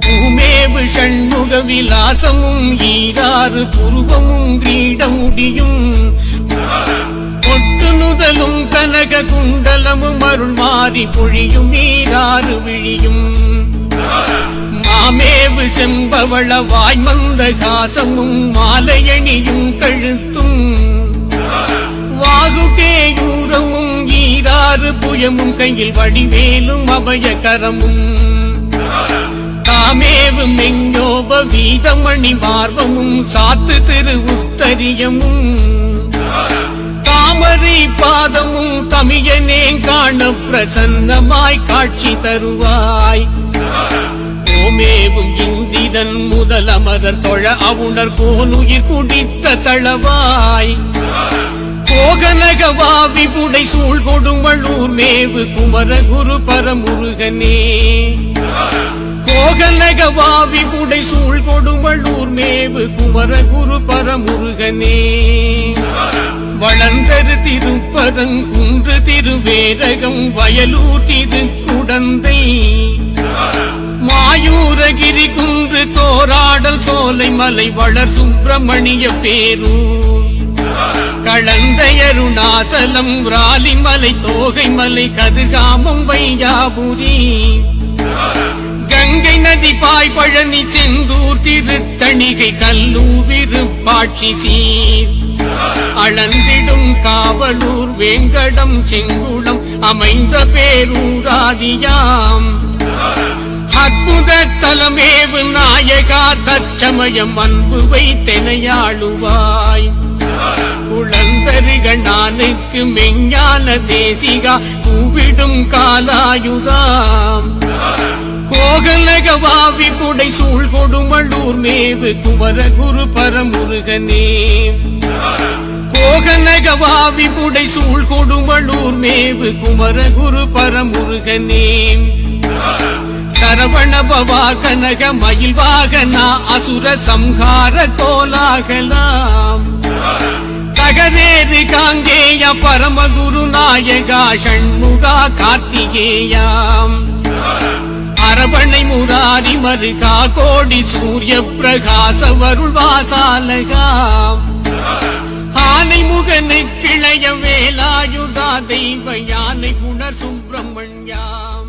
பூமேவு ஷண்முக விலாசமும் ஈராறு புருவமும் கிரீட முடியும் ஒட்டு நுதலும் கனக குண்டலமும் அருள் மாறி பொழியும் ஈராறு விழியும். மாமேவு செம்பவள வாய்மந்த காசமும் மாலையணியும் கழுத்தும். ஈராறு கையில் வடிவேலும் அபயகரமும் தாமேவும் மெஞ்சோப வீதமணி மார்பமும் சாத்து திரு உத்தரியமும். தாமரை பாதமும் தமியனே காண பிரசன்னமாய் காட்சி தருவாய். ஓமேவும் இந்திரன் முதல் அமரர் தொழ அவுணர் கோனுயிர் குடித்த தளவாய். போகநகவாவி புடை சூழ் கொடுமளூர் மேவு குமரகுரு பரமுருகனே. போகநகவாவி புடை சூழ் கொடுமளூர் மேவு குமரகுரு பரமுருகனே. வளர்ந்தரு திருப்பரங்குன்று திருவேரகம் வயலூர் திரு குடந்தை. மாயூரகிரி குன்று தோராடல் சோலை மலை வளர் சுப்பிரமணிய பேரூர். களந்தையருணாசலம் ராலிமலை தோகை மலை கதிர்காமம் வையாபுரி. கங்கை நதி பாய் பழனி செந்தூர் திருத்தணிகை கல்லூவிருப்பாட்சி சீர். அளந்திடும் காவலூர் வேங்கடம் செங்குளம் அமைந்த பேரூராதியாம். அற்புத தலமேவு நாயகா தற்சமயம் அன்பு வைத்தெனையாளுவாய். குழந்தரிகணானுக்கு மெஞ்ஞான தேசிகா கூவிடும் காலாயுதாம் கோகலகவாவி புடை சூழ் கொடுமள்ளூர் மேவு குமர குரு பரமுருகனே. கோகலகவாவி புடை சூழ் கொடுமள்ளூர் மேவு குமர குரு பரமுருகனே. சரவணபவா கனக மயில் வாகனா அசுர சம்ஹார கோலாகலாம். தகதேது காங்கேய பரமகுரு நாயகா ஷண்முகா கார்த்திகேயாம் அரவணை முராரி மருகா கோடி சூரிய பிரகாச வருள் வாசாலகாம் ஆனை முகனு கிளைய வேலாயுதா தெய்வ யானை குண சுப்பிரமணியாம்